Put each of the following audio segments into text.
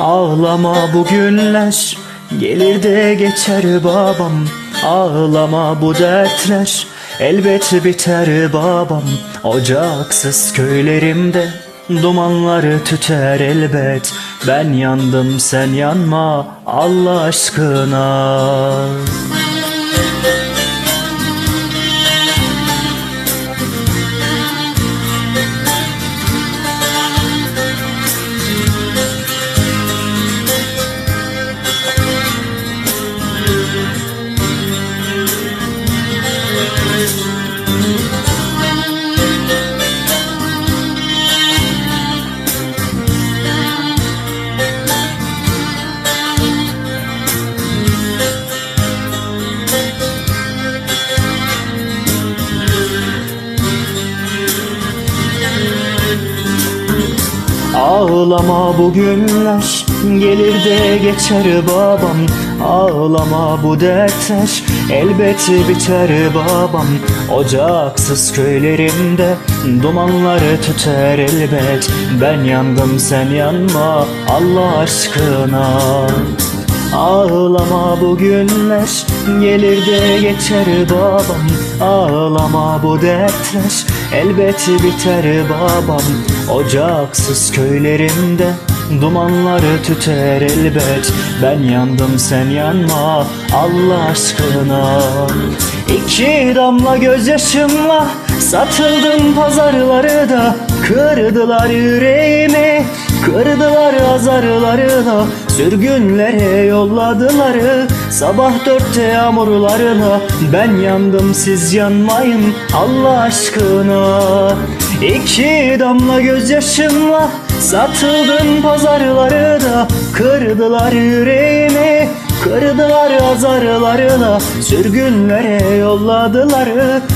Ağlama bu günler Gelir de geçer babam. Ağlama bu dertler Elbet biter babam. Ocaksız köylerimde Dumanları tüter elbet. Ben yandım sen yanma Allah aşkına Ağlama bu günler gelir de geçer babam. Ağlama bu dertler elbet biter babam. Ocaksız köylerimde dumanları tüter elbet. Ben yandım sen yanma Allah aşkına Ağlama bu günler gelir de geçer babam. Ağlama bu dertler elbet biter babam. Ocaksız köylerimde dumanları tüter elbet. Ben yandım sen yanma Allah aşkına. İki damla gözyaşımla satıldım pazarları da Kırdılar yüreğimi Kırdılar azarlarına Sürgünlere yolladılar. Sabah dörtte yağmurlarına Ben yandım siz yanmayın Allah aşkına. İki damla gözyaşımla Satıldım pazarları da Kırdılar yüreğimi Kırdılar azarlarına Sürgünlere yolladılar.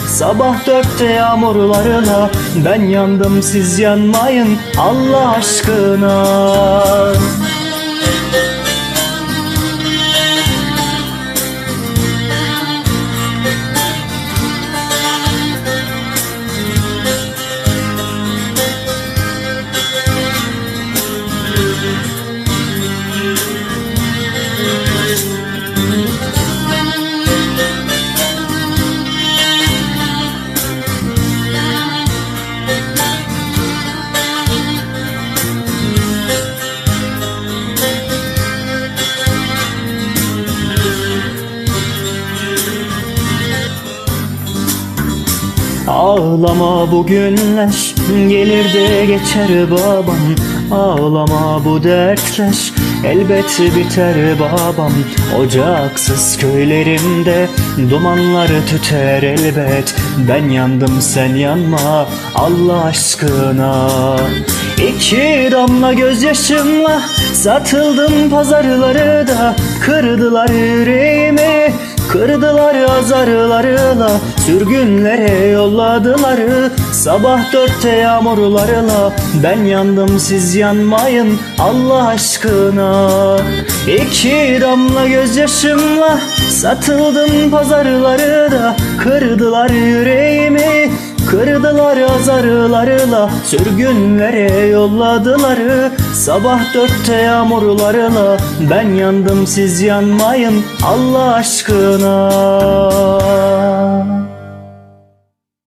Sabah dörtte yağmurlarına Ben yandım siz yanmayın Allah aşkına Ağlama bu günler gelir de geçer babam. Ağlama bu dertler elbet biter babam. Ocaksız köylerimde dumanları tüter elbet. Ben yandım sen yanma Allah aşkına. İki damla gözyaşımla satıldım pazarları da Kırdılar yüreğimi Kırdılar azarlarıyla Sürgünlere yolladılar. Sabah dörtte yağmurlarla Ben yandım siz yanmayın Allah aşkına. İki damla gözyaşımla Satıldım pazarları da Kırdılar yüreğimi Arılar zarılarla sürgünlere yolladılar. Sabah dörtte yağmurlarla ben yandım siz yanmayın Allah aşkına.